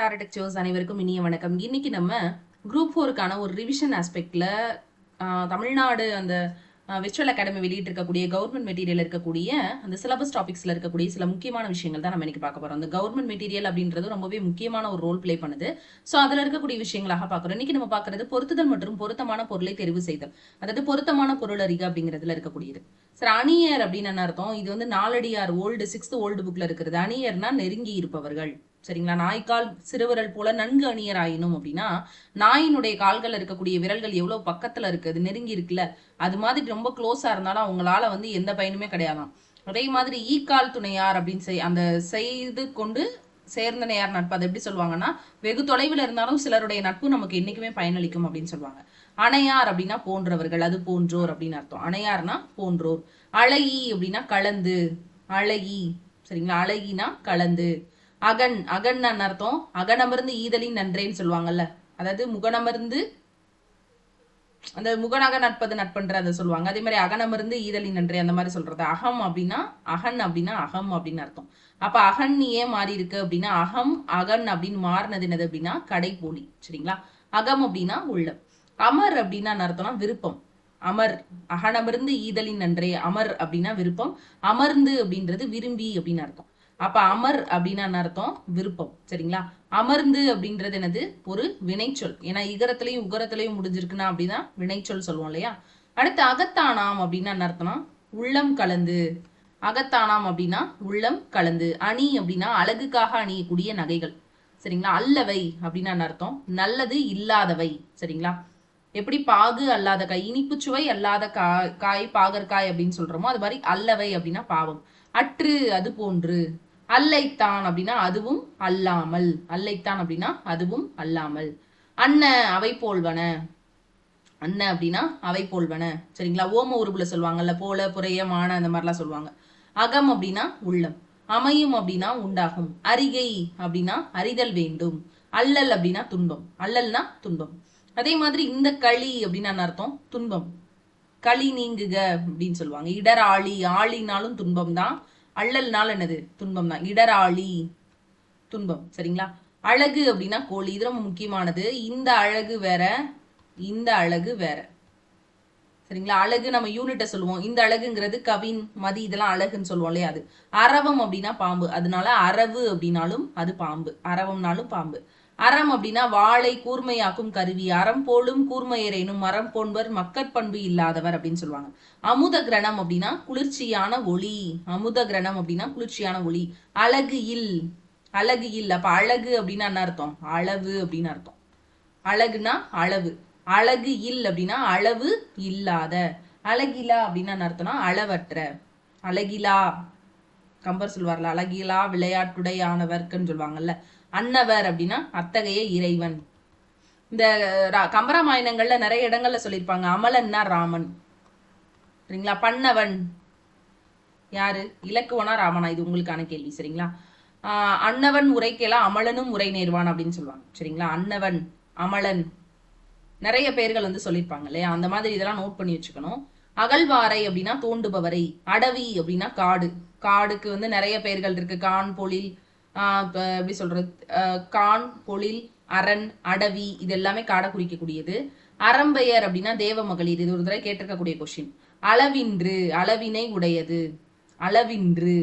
டாரடெக் source அனைவருக்கும் இனிய வணக்கம். இன்னைக்கு நம்ம குரூப் ஃபோருக்கான ஒரு ரிவிஷன் ஆஸ்பெக்ட்ல தமிழ்நாடு அந்த விர்ச்சுவல் அகாடமி வெளியிட்டிருக்கக்கூடிய கவர்மெண்ட் மெட்டீரியல் இருக்கக்கூடிய அந்த சிலபஸ் டாபிக்ஸ்ல இருக்கக்கூடிய சில முக்கியமான விஷயங்கள் தான் நம்ம இன்னைக்கு பார்க்க போறோம். அந்த கவர்மெண்ட் மெட்டீரியல் அப்படின்றது ரொம்பவே முக்கியமான ஒரு ரோல் ப்ளே பண்ணுது. ஸோ அதுல இருக்கக்கூடிய விஷயங்களாக பார்க்குறோம். இன்னைக்கு நம்ம பார்க்கறது பொருத்துதல் மற்றும் பொருத்தமான பொருளை தெரிவு செய்தல். அதாவது பொருத்தமான பொருள் அறிக அப்படிங்கிறதுல இருக்கக்கூடியது. சார் அணியர் அப்படின்னு என்ன அர்த்தம்? இது வந்து நாலடியார் ஓல்டு சிக்ஸ்த் ஓல்டு புக்ல இருக்கிறது. அணியர்னா நெருங்கி இருப்பவர்கள். சரிங்களா? நாய்க்கால் சிறுவிரல் போல நன்கு அணியர் ஆயினும் அப்படின்னா நாயினுடைய கால்கள் இருக்கக்கூடிய விரல்கள் எவ்வளவு பக்கத்துல இருக்கு அது நெருங்கி இருக்குல்ல அது மாதிரி ரொம்ப க்ளோஸா இருந்தாலும் அவங்களால வந்து எந்த பயனுமே கிடையாதாம். அதே மாதிரி ஈக்கால் துணையார் அப்படின்னு செய் அந்த செய்து கொண்டு சேர்ந்தனையார் நட்பு அதை எப்படி சொல்லுவாங்கன்னா வெகு தொலைவில் இருந்தாலும் சிலருடைய நட்பு நமக்கு என்னைக்குமே பயனளிக்கும் அப்படின்னு சொல்லுவாங்க. அணையார் அப்படின்னா போன்றவர்கள் அது போன்றோர் அப்படின்னு அர்த்தம். அணையார்னா போன்றோர். அழகி அப்படின்னா கலந்து அழகி சரிங்களா? அழகினா கலந்து அகன் அகன் அர்த்தம். அகனமர்ந்து ஈதலின் நன்றேன்னு சொல்லுவாங்கல்ல. அதாவது முகனமர்ந்து அந்த முகனாக நட்பது நட்பன்ற அதை சொல்லுவாங்க. அதே மாதிரி அகனமர்ந்து ஈதலின் நன்றே அந்த மாதிரி சொல்றது. அகம் அப்படின்னா அகன் அப்படின்னா அகம் அப்படின்னு அர்த்தம். அப்ப அகன் ஏன் மாறி இருக்கு அப்படின்னா அகம் அகன் அப்படின்னு மாறினது என்னது அப்படின்னா கடைப்போலி சரிங்களா? அகம் அப்படின்னா உள்ளம். அமர் அப்படின்னா அர்த்தம்னா விருப்பம். அமர் அகனமர்ந்து ஈதலின் நன்றே. அமர் அப்படின்னா விருப்பம். அமர்ந்து அப்படின்றது விரும்பி அப்படின்னு அர்த்தம். அப்ப அமர் அப்படின்னா அர்த்தம் விருப்பம் சரிங்களா? அமர்ந்து அப்படின்றது என்னது? ஒரு வினைச்சொல். ஏன்னா இகரத்திலையும் உகரத்திலையும் முடிஞ்சிருக்குன்னா அப்படின்னா வினைச்சொல் சொல்லுவோம் இல்லையா? அடுத்து அகத்தானாம் அப்படின்னா என்ன அர்த்தம்னா உள்ளம் கலந்து. அகத்தானாம் அப்படின்னா உள்ளம் கலந்து. அணி அப்படின்னா அழகுக்காக அணியக்கூடிய நகைகள் சரிங்களா? அல்லவை அப்படின்னா என்ன அர்த்தம். நல்லது இல்லாதவை சரிங்களா? எப்படி பாகு அல்லாத காய் இனிப்பு சுவை அல்லாத காய் காய் பாகற்காய் அப்படின்னு சொல்றோமோ அது மாதிரி அல்லவை அப்படின்னா பாவம். அற்று அது போன்று. அல்லைத்தான் அப்படின்னா அதுவும் அல்லாமல். அல்லைத்தான் அப்படின்னா அதுவும் அல்லாமல். அன்ன அவை போல்வன. அன்ன அப்படின்னா அவை போல்வன. சரிங்களா? ஓம உருபுல சொல்லுவாங்கல்ல போல புறைய மான அந்த மாதிரிலாம் சொல்லுவாங்க. அகம் அப்படின்னா உள்ளம். அமையும் அப்படின்னா உண்டாகும். அரிகை அப்படின்னா அறிதல் வேண்டும். அல்லல் அப்படின்னா துன்பம். அல்லல்னா துன்பம். அதே மாதிரி இந்த களி அப்படின்னு அர்த்தம்? துன்பம். களி நீங்குக அப்படின்னு சொல்லுவாங்க. இடர் ஆளி ஆளினாலும் துன்பம் தான் அள்ளல்னால என்னது? துன்பம் தான் இடராளி. துன்பம். சரிங்களா? அழகு அப்படின்னா கோழி. இது ரொம்ப முக்கியமானது. இந்த அழகு வேற இந்த அழகு வேற. சரிங்களா? அழகு நம்ம யூனிட்டை சொல்லுவோம். இந்த அழகுங்கிறது கவின் மதி இதெல்லாம் அழகுன்னு சொல்லுவோம் இல்லையா அது? அரவம் அப்படின்னா பாம்பு. அதனால அரவு அப்படின்னாலும் அது பாம்பு. அரவம்னாலும் பாம்பு. அறம் அப்படின்னா வாளை கூர்மையாக்கும் கருவி. அறம் போலும் கூர்மையரேனும். மரம் போன்பர் மக்கட்பண்பு இல்லாதவர் அப்படின்னு சொல்லுவாங்க. அமுத கிரணம் அப்படின்னா குளிர்ச்சியான ஒளி. அமுத கிரணம் அப்படின்னா குளிர்ச்சியான ஒளி. அழகு இல். அழகு இல். அப்ப அழகு அப்படின்னா என்ன அர்த்தம்? அளவு அப்படின்னு அர்த்தம். அழகுனா அளவு. அழகு இல் அப்படின்னா அளவு இல்லாத. அழகிலா அப்படின்னா என்ன அர்த்தம்னா அளவற்ற. அழகிலா. கம்பர் சொல்வார்ல அழகிலா விளையாட்டுடையானவர்க்குன்னு சொல்லுவாங்கல்ல. அன்னவர் அப்படின்னா அத்தகைய இறைவன். இந்த கம்பராமாயணங்கள்ல நிறைய இடங்கள்ல சொல்லியிருப்பாங்க. அமலன்னா ராமன். சரிங்களா? பண்ணவன். யாரு? இலக்குவனா ராமனா? இது உங்களுக்கான கேள்வி. சரிங்களா? ஆஹ் அன்னவன் உரைக்கெல்லாம் அமலனும் உரை நேர்வான் அப்படின்னு சொல்லுவாங்க. சரிங்களா? அன்னவன் அமலன். நிறைய பேர்கள் வந்து சொல்லியிருப்பாங்க இல்லையா? அந்த மாதிரி இதெல்லாம் நோட் பண்ணி வச்சுக்கணும். அகழ்வாரை அப்படின்னா தோண்டுபவரை. அடவி அப்படின்னா காடு. காடுக்கு வந்து நிறைய பெயர்கள் இருக்கு. கான் பொழில் எப்படி சொல்றது? கான் பொழில் அரண் அடவி இது எல்லாமே காடை குறிக்கக்கூடியது. அறம்பெயர் அப்படின்னா தேவ மகளிர் இது ஒரு தடவை கேட்டிருக்கக்கூடிய கொஷின் அளவின்று அளவினை உடையது. அளவின்று.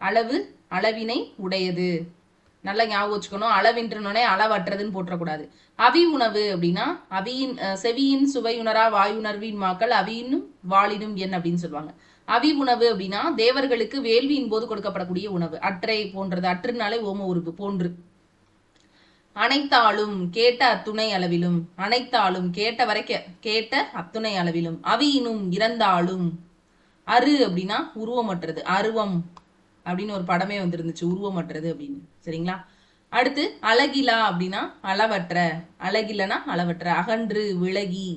அளவு அளவினை உடையது. நல்லா ஞாபகம் வச்சுக்கணும். அளவின்றனோடனே அளவற்றதுன்னு போட்டக்கூடாது அவி உணவு அப்படின்னா அவியின் செவியின் சுவையுணரா வாயுணர்வின் மாக்கள் அவியினும் வாளினும் என் அப்படின்னு சொல்லுவாங்க. அவி உணவு அப்படின்னா தேவர்களுக்கு வேள்வியின் போது கொடுக்கப்படக்கூடிய உணவு. அற்றை போன்றது. அற்றுனாலே ஓம உருவு போன்று. அனைத்தாலும் கேட்ட அத்துணை அளவிலும் அனைத்தாலும் கேட்ட வரைக்க கேட்ட அத்துணை அளவிலும் அவியினும் இறந்தாலும் அரு அப்படின்னா உருவமற்றது. அருவம் அப்படின்னு ஒரு படமே வந்துருந்துச்சு உருவமற்றது அப்படின்னு. சரிங்களா? அடுத்து அழகிலா அப்படின்னா அளவற்ற. அழகிலனா அளவற்ற. அகன்று விலகி.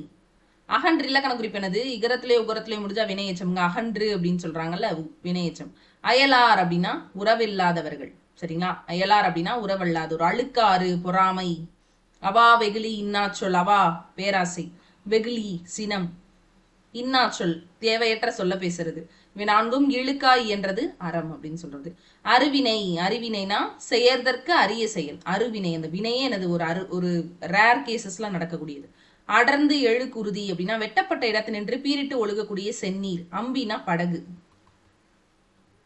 அகன்று இலக்கண குறிப்பு என்னது? இகரத்திலே உகரத்திலே முடிஞ்சா வினையச்சம்ங்க அகன்று அப்படின்னு சொல்றாங்கல்ல வினையச்சம் அயலார் அப்படின்னா உறவில்லாதவர்கள். சரிங்களா? அயலார் அப்படின்னா உறவல்லாதோர் அழுக்காறு பொறாமை. அவா வெகுளி இன்னாச்சொல் அவா பேராசை. வெகுளி சினம். இன்னாச்சொல் தேவையற்ற சொல்ல பேசுறது. இவை நான்கும் இழுக்காய் என்றது அறம் அப்படின்னு சொல்றது. அருவினை அறிவினைனா செயற்தற்கு அரிய செயல். அருவினை அந்த வினையே எனது ஒரு அரு ஒரு ரேர் கேசஸ்ல நடக்கக்கூடியது. அடர்ந்து எழுக்குருதி அப்படின்னா வெட்டப்பட்ட இடத்தினின்று பீரிட்டு ஒழுகக்கூடிய செந்நீர் அம்பினா படகு.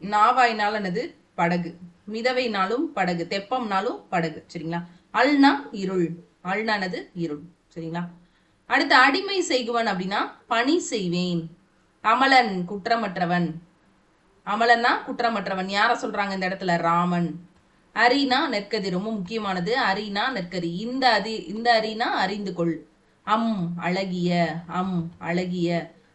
நாவாயினாலானது என்னது? படகு. மிதவைனாலும் படகு. தெப்பம்னாலும் படகு. சரிங்களா? அல்னா இருள். அல்னானது இருள். சரிங்களா? அடுத்து அடிமை செய்குவன் அப்படின்னா பணி செய்வேன். அமலன் குற்றமற்றவன். அமலன்னா குற்றமற்றவன். யார சொல்றாங்க இந்த இடத்துல? ராமன். அரினா நெற்கதி ரொம்ப முக்கியமானது. அரினா நெற்கதி இந்த அதி இந்த அரினா அறிந்து கொள். அம் அழகிய அம் அழகிய.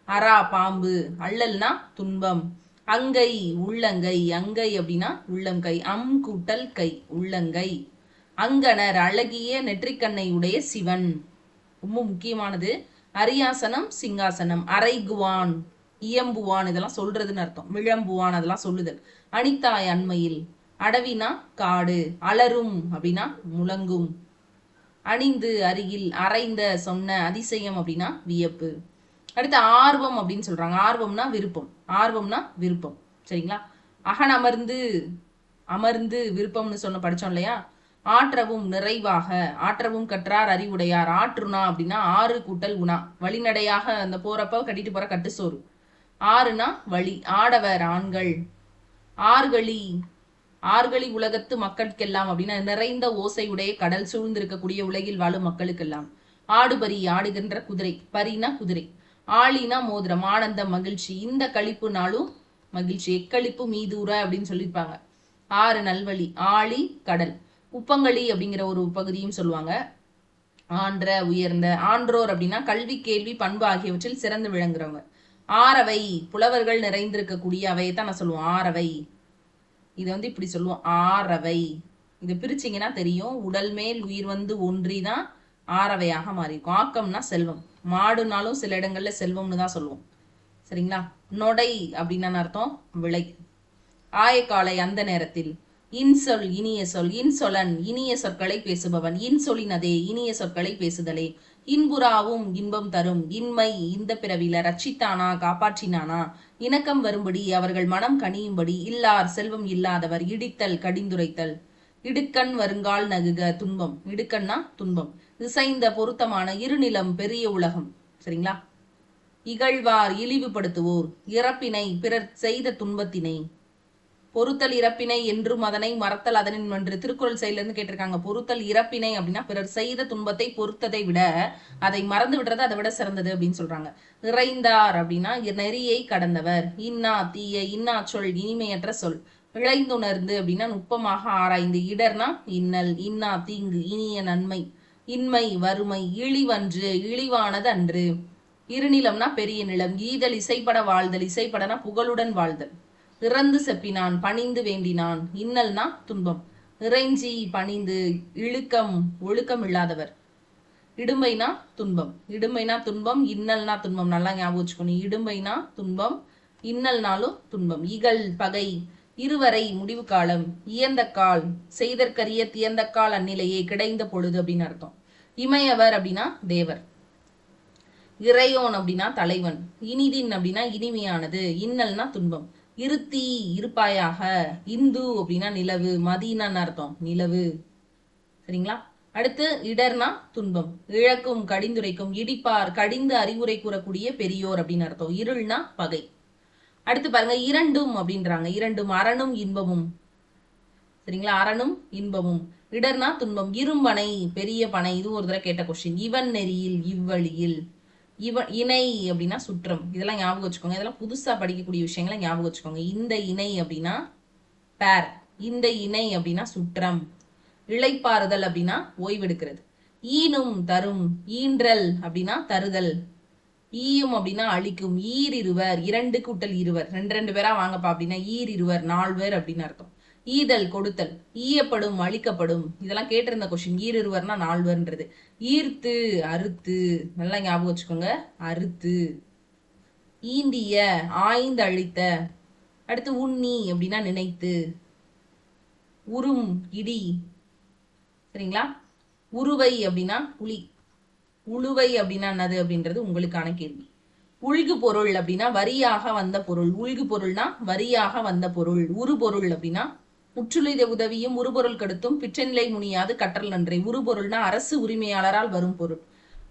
அரா பாம்பு அள்ளல்னா துன்பம். அங்கை உள்ளங்கை அங்கை அப்படின்னா உள்ளங்கை. அம் கூட்டல் கை உள்ளங்கை. அங்கனர் அழகிய நெற்றிக்கண்ணை உடைய சிவன். ரொம்ப முக்கியமானது. அரியாசனம் சிங்காசனம். அரைகுவான் இயம்புவான் இதெல்லாம் சொல்றதுன்னு அர்த்தம். விளம்புவான் அதெல்லாம் சொல்லுதல். அனிதாய் அண்மையில். அடவினா காடு. அலரும் அப்படின்னா முழங்கும். அணிந்து அருகில் அரைந்த சொன்ன அதிசயம் அப்படின்னா வியப்பு. அடுத்து ஆர்வம் அப்படின்னு சொல்றாங்க. ஆர்வம்னா விருப்பம். ஆர்வம்னா விருப்பம். சரிங்களா? அகன் அமர்ந்து அமர்ந்து விருப்பம்னு சொன்ன படிச்சோம் இல்லையா? ஆற்றவும் நிறைவாக ஆற்றவும் கற்றார் அறிவுடையார். ஆற்றுனா அப்படின்னா ஆறு கூட்டல் உணா. வழிநடையாக அந்த போறப்ப கட்டிட்டு போற கட்டு சோறு ஆறுனா வழி ஆடவர் ஆண்கள். ஆறுகளி ஆர்களி உலகத்து மக்களுக்கெல்லாம் அப்படின்னா நிறைந்த ஓசையுடைய கடல் சூழ்ந்திருக்கக்கூடிய உலகில் வாழும் மக்களுக்கெல்லாம். ஆடுபரி ஆடுகின்ற குதிரை பரினா குதிரை. ஆளினா மோதிரம் ஆனந்தம் மகிழ்ச்சி. இந்த கழிப்புனாலும் மகிழ்ச்சி. எக்களிப்பு மீதூர அப்படின்னு சொல்லியிருப்பாங்க. ஆறு நல்வழி ஆழி கடல். உப்பங்களி அப்படிங்கிற ஒரு பகுதியும் சொல்லுவாங்க. ஆன்ற உயர்ந்த ஆன்றோர் அப்படின்னா கல்வி கேள்வி பண்பு ஆகியவற்றில் சிறந்து விளங்குறவங்க. ஆறவை புலவர்கள் நிறைந்திருக்கக்கூடிய அவையை தான் நான் சொல்லுவோம் ஆறவை. இது வந்து இப்படி சொல்லுவோம் ஆரவை இது பிரிச்சிங்கன்னா தெரியும் உடல் மேல் உயிர் வந்து ஒன்றி தான் ஆரவையாக மாறியிருக்கும். ஆக்கம்னா செல்வம். மாடுனாலும் சில இடங்கள்ல செல்வம்னு தான் சொல்லுவோம். சரிங்களா? நொடை அப்படின்னு அர்த்தம்? விளை. ஆயக்காலை அந்த நேரத்தில். இன்சொல் இனிய சொல். இன்சொலன் இனிய சொற்களை பேசுபவன். இன்சொலினதே இனிய சொற்களை பேசுதலே. இன்புறாவும் இன்பம் தரும். இன்மை இந்த பிறவில ரட்சித்தானா காப்பாற்றினானா? இணக்கம் வரும்படி அவர்கள் மனம் கனியும்படி இல்லார் செல்வம் இல்லாதவர் இடித்தல் கடிந்துரைத்தல். இடுக்கண் வருங்கால் நகுக துன்பம். இடுக்கண்ணா துன்பம். இசைந்த பொருத்தமான இருநிலம் பெரிய உலகம். சரிங்களா? இகழ்வார் இழிவுபடுத்துவோர். இறப்பினை பிறர் செய்த துன்பத்தினை பொறுத்தல் இறப்பினை என்றும் அதனை மறத்தல் அதனின் என்று திருக்குறள் செயலிருந்து கேட்டிருக்காங்க. பொறுத்தல் இறப்பினை அப்படின்னா பிறர் செய்த துன்பத்தை பொறுத்ததை விட அதை மறந்து விடுறது அதை விட சிறந்தது அப்படின்னு சொல்றாங்க. இறைந்தார் அப்படின்னா நெறியை கடந்தவர். இன்னா தீய இன்னா சொல் இனிமையற்ற சொல். இழைந்துணர்ந்து அப்படின்னா நுட்பமாக ஆராய்ந்து. இடர்னா இன்னல் இன்னா தீங்கு இனிய நன்மை. இன்மை வறுமை இழிவன்று இழிவானது அன்று. இருநிலம்னா பெரிய நிலம். ஈதல் இசைப்பட வாழ்தல். இசைப்படனா புகழுடன் வாழ்தல். இறந்து செப்பினான் பணிந்து வேண்டினான். இன்னல்னா துன்பம். இறைஞ்சி பணிந்து இழுக்கம் ஒழுக்கம் இல்லாதவர். இடும்பைனா துன்பம். இடும்பைனா துன்பம் இன்னல்னா துன்பம். நல்லா ஞாபகம் வச்சுக்கணும். இடும்பைனா துன்பம் இன்னல்னாலும் துன்பம். இகல் பகை இருவரை முடிவு காலம் இயந்த கால் செய்தற்கரிய தியந்த கால் அந்நிலையே கிடைந்த பொழுது அப்படின்னு அர்த்தம். இமையவர் அப்படின்னா தேவர். இறையோன் அப்படின்னா தலைவன். இனிதின் அப்படின்னா இனிமையானது. இன்னல்னா துன்பம். இருத்தி இருப்பாயாக. இந்து அப்படின்னா நிலவு மதினான்னு அர்த்தம்? நிலவு. சரிங்களா? அடுத்து இடர்னா துன்பம். இழக்கும் கடிந்துரைக்கும் இடிப்பார் கடிந்து அறிவுரை கூறக்கூடிய பெரியோர் அப்படின்னு அர்த்தம். இருள்னா பகை. அடுத்து பாருங்க இரண்டும் அப்படின்றாங்க. இரண்டும் அரணும் இன்பமும். சரிங்களா? அரணும் இன்பமும். இடர்னா துன்பம். இரும்பனை பெரிய பனை இது ஒரு தடவை கேட்ட கொஸ்டின் இவன் நெறியில் இவ்வழியில். இவ இணை அப்படின்னா சுற்றம். இதெல்லாம் ஞாபகம் வச்சுக்கோங்க. இதெல்லாம் புதுசா படிக்கக்கூடிய விஷயங்களை ஞாபகம் வச்சுக்கோங்க. இந்த இணை அப்படின்னா பேர் இந்த இணை அப்படின்னா சுற்றம். இழைப்பாறுதல் அப்படின்னா ஓய்வெடுக்கிறது. ஈனும் தரும். ஈன்றல் அப்படின்னா தருதல். ஈயும் அப்படின்னா அழிக்கும். ஈர் இருவர். இரண்டு கூட்டல் இருவர். ரெண்டு ரெண்டு பேரா வாங்கப்பா அப்படின்னா ஈர் இருவர் நால்வர் அப்படின்னு அர்த்தம். ஈதல் கொடுத்தல் ஈயப்படும் அழிக்கப்படும். இதெல்லாம் கேட்டிருந்த கொஸ்டின் ஈரிருவர்னா நால்வர்ன்றது. ஈர்த்து அறுத்து. நல்லா ஞாபகம் வச்சுக்கோங்க. அறுத்து. ஈண்டிய ஆய்ந்து அழித்த. அடுத்து உண்ணி அப்படின்னா நினைத்து. உரும் இடி. சரிங்களா? உருவை அப்படின்னா புலி. உழுவை அப்படின்னா என்னது அப்படின்றது உங்களுக்கான கேள்வி. உள்கு பொருள் அப்படின்னா வரியாக வந்த பொருள். உள்கு பொருள்னா வரியாக வந்த பொருள். உரு பொருள் அப்படின்னா முற்றுளித உதவியும் உருபொருள் கெடுத்தும் பிற்றநிலை முனியாது கற்றல் நன்றே. உருபொருள்னா அரசு உரிமையாளரால் வரும் பொருள்.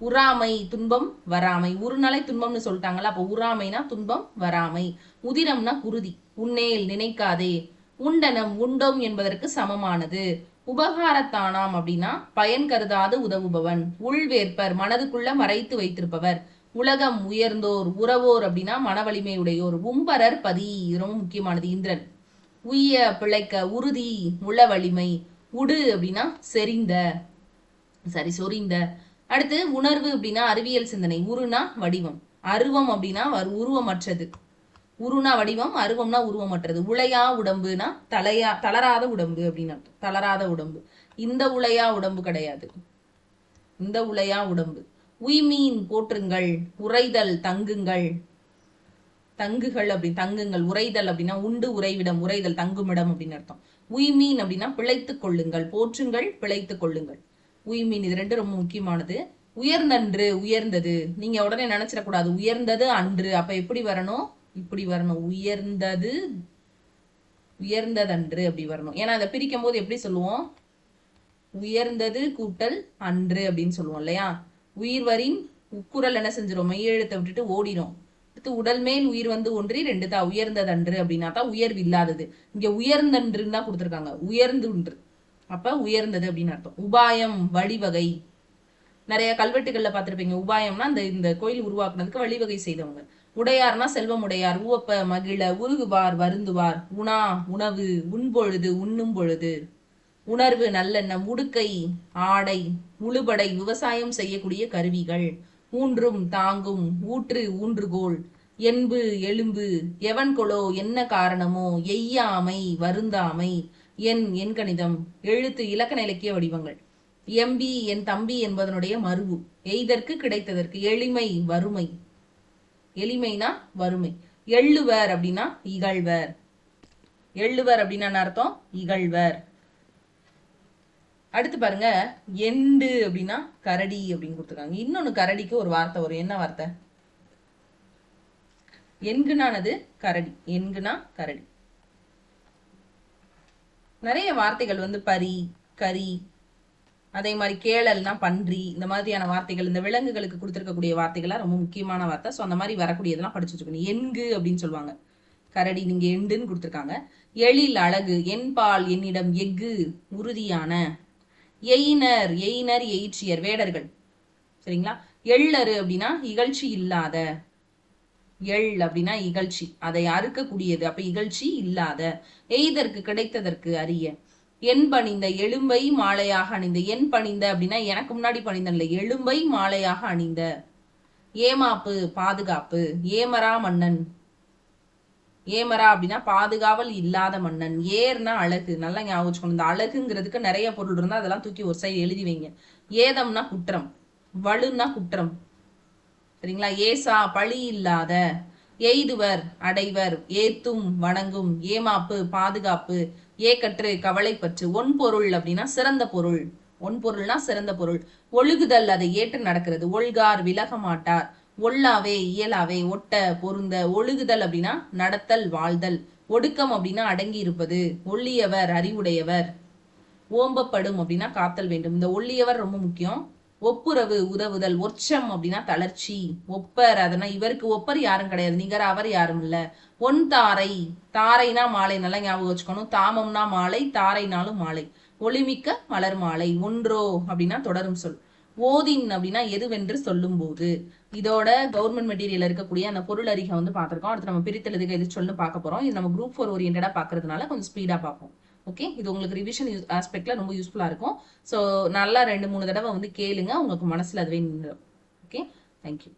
உறாமை துன்பம் வராமை உருநலை துன்பம்னு சொல்லிட்டாங்கல்ல அப்போ உறாமைனா துன்பம் வராமை உதிரம்னா குருதி. உன்னேல் நினைக்காதே. உண்டனம் உண்டோம் என்பதற்கு சமமானது. உபகாரத்தானாம் அப்படின்னா பயன் கருதாது உதவுபவன். உள்வேற்பர் மனதுக்குள்ள மறைத்து வைத்திருப்பவர். உலகம் உயர்ந்தோர் உறவோர் அப்படின்னா மனவலிமை உடையோர் உம்பரர் பதி. ரொம்ப முக்கியமானது இந்திரன். உய்ய பிழைக்க உறுதி உள வலிமை உடு அப்படின்னா செறிந்த. சரி சொரிந்த அடுத்து உணர்வு அப்படின்னா அறிவியல் சிந்தனை. உருனா வடிவம். அருவம் அப்படின்னா உருவமற்றது. உருனா வடிவம் அருவம்னா உருவமற்றது. உளையா உடம்புனா தலையா தளராத உடம்பு அப்படின்னு தளராத உடம்பு. இந்த உளையா உடம்பு கிடையாது. இந்த உளையா உடம்பு. உய்மீன் போற்றுங்கள் உறைதல் தங்குங்கள். தங்குகள் அப்படி தங்குங்கள் உரைதல் அப்படின்னா உண்டு உறைவிடம் உரைதல் தங்குமிடம் அப்படின்னு அர்த்தம். உய்மீன் அப்படின்னா பிழைத்துக் கொள்ளுங்கள் போற்றுங்கள் பிழைத்துக் கொள்ளுங்கள். உய்மீன் இது ரெண்டு ரொம்ப முக்கியமானது. உயர்ந்தன்று உயர்ந்தது. நீங்க உடனே நினைச்சிடக்கூடாது. உயர்ந்தது அன்று. அப்ப எப்படி வரணும்? இப்படி வரணும். உயர்ந்தது உயர்ந்ததன்று அப்படி வரணும். ஏன்னா அதை பிரிக்கும் போது எப்படி சொல்லுவோம்? உயர்ந்தது கூட்டல் அன்று அப்படின்னு சொல்லுவோம் இல்லையா? உயிர்வரின் உக்குரல் என்ன செஞ்சிரும்? மெய்யெழுத்தை விட்டுட்டு ஓடிடும் அடுத்து உடல் மேல் உயிர் வந்து ஒன்றி ரெண்டு தான் உயர்ந்ததன்று அப்படின்னா தான் உயர்வு இல்லாதது. இங்க உயர்ந்தன்றுன்னு தான் கொடுத்துருக்காங்க. உயர்ந்து ஒன்று அப்ப உயர்ந்தது அப்படின்னு அர்த்தம். உபாயம் வழிவகை. நிறைய கல்வெட்டுகள்ல பார்த்துருப்பீங்க. உபாயம்னா இந்த இந்த கோயில் உருவாக்குனதுக்கு வழிவகை செய்தவங்க. உடையார்னா செல்வம் உடையார் ஊவப்ப மகிழ உருகுவார் வருந்துவார். உணா உணவு உண்பொழுது உண்ணும் பொழுது. உணர்வு நல்லெண்ணம் உடுக்கை ஆடை முழுபடை விவசாயம் செய்யக்கூடிய கருவிகள். ஊன்றும் தாங்கும் ஊற்று ஊன்றுகோல் என்பு எலும்பு எவன் கொலோ என்ன காரணமோ எய்யாமை வருந்தாமை. என் என் கணிதம் எழுத்து இலக்கண இலக்கிய வடிவங்கள். எம்பி என் தம்பி என்பதனுடைய மருவு. எய்தற்கு கிடைத்ததற்கு எளிமை வறுமை. எளிமைனா வறுமை. எள்ளுவர் அப்படின்னா இகழ்வர். எள்ளுவர் அப்படின்னா என்ன அர்த்தம்? இகழ்வர். அடுத்து பாருங்க எண்டு அப்படின்னா கரடி அப்படின்னு கொடுத்துருக்காங்க. இன்னொன்னு கரடிக்கு ஒரு வார்த்தை வரும். என்ன வார்த்தை? என்குனானது கரடி. என்குனா கரடி. நிறைய வார்த்தைகள் வந்து பரி கரி அதே மாதிரி கேளல்னா பன்றி இந்த மாதிரியான வார்த்தைகள் இந்த விலங்குகளுக்கு கொடுத்துருக்கக்கூடிய வார்த்தைகள்லாம் ரொம்ப முக்கியமான வார்த்தை. ஸோ அந்த மாதிரி வரக்கூடியதெல்லாம் படிச்சு வச்சுக்கணும். எண்கு அப்படின்னு சொல்லுவாங்க. கரடி நீங்க எண்டுன்னு கொடுத்துருக்காங்க. எழில் அழகு என்பால் என்னிடம் எஃகு உறுதியான. எயினர் எயினர் எயிற்றியர் வேடர்கள். சரிங்களா? எள்ளரு அப்படின்னா இகழ்ச்சி இல்லாத. எள் அப்படின்னா இகழ்ச்சி. அதை அறுக்கக்கூடியது. அப்ப இகழ்ச்சி இல்லாத. எய்தற்கு கிடைத்ததற்கு அறிய என் பணிந்த எலும்பை மாலையாக அணிந்த. என் பணிந்த அப்படின்னா எனக்கு முன்னாடி பணிந்த இல்லை. எலும்பை மாலையாக அணிந்த. ஏமாப்பு பாதுகாப்பு. ஏமரா மன்னன். ஏமரா அப்படின்னா பாதுகாவல் இல்லாத மன்னன். ஏர்னா அழகு. நல்லா ஞாபகம் வச்சுக்கணும். இந்த அழகுங்கிறதுக்கு நிறைய பொருள் இருந்தால் அதெல்லாம் தூக்கி ஒரு சைடு எழுதி வைங்க. ஏதம்னா குற்றம். வலுன்னா குற்றம். சரிங்களா? ஏசா பழி இல்லாத எய்துவர் அடைவர் ஏத்தும் வணங்கும் ஏமாப்பு பாதுகாப்பு ஏக்கற்று கவலைப்பற்று ஒன் பொருள் அப்படின்னா சிறந்த பொருள். ஒன் பொருள்னா சிறந்த பொருள். ஒழுகுதல் அதை ஏற்று நடக்கிறது. ஒழ்கார் விலக மாட்டார். ஒல்லாவே இயலாவே ஒட்ட பொருந்த ஒழுகுதல் அப்படின்னா நடத்தல் வாழ்தல். ஒடுக்கம் அப்படின்னா அடங்கி இருப்பது ஒள்ளியவர் அறிவுடையவர். ஓம்பப்படும் அப்படின்னா காத்தல் வேண்டும். இந்த ஒல்லியவர் ரொம்ப முக்கியம். ஒப்புரவு உதவுதல் ஒற்றம் அப்படின்னா தளர்ச்சி. ஒப்பர் அதனா இவருக்கு ஒப்பர் யாரும் கிடையாது. நிகர் அவர் யாரும் இல்ல. ஒன் தாரை. தாரைனா மாலை நல்லா ஞாபகம் வச்சுக்கணும். தாமம்னா மாலை தாரைனாலும் மாலை. ஒளிமிக்க மலர் மாலை. ஒன்றோ அப்படின்னா தொடரும் சொல். ஓதின் அப்படின்னா எதுவென்று சொல்லும் போது இதோட கவர்மெண்ட் மெட்டீரியல் இருக்கக்கூடிய அந்த பொருள் அறிக்கை வந்து பார்த்துருக்கோம். அடுத்து நம்ம பிரித்தெழுதுக எது சொல்லு பார்க்க போறோம். இது நம்ம குரூப் ஃபோர் ஓரியன்டா பாக்குறதுனால கொஞ்சம் ஸ்பீடா பார்ப்போம். ஓகே இது உங்களுக்கு ரிவிஷன் ஆஸ்பெக்ட்ல ரொம்ப யூஸ்ஃபுல்லா இருக்கும். ஸோ நல்லா ரெண்டு மூணு தடவை வந்து கேளுங்க. உங்களுக்கு மனசுல அதுவே நின்றுடும் ஓகே தேங்க்யூ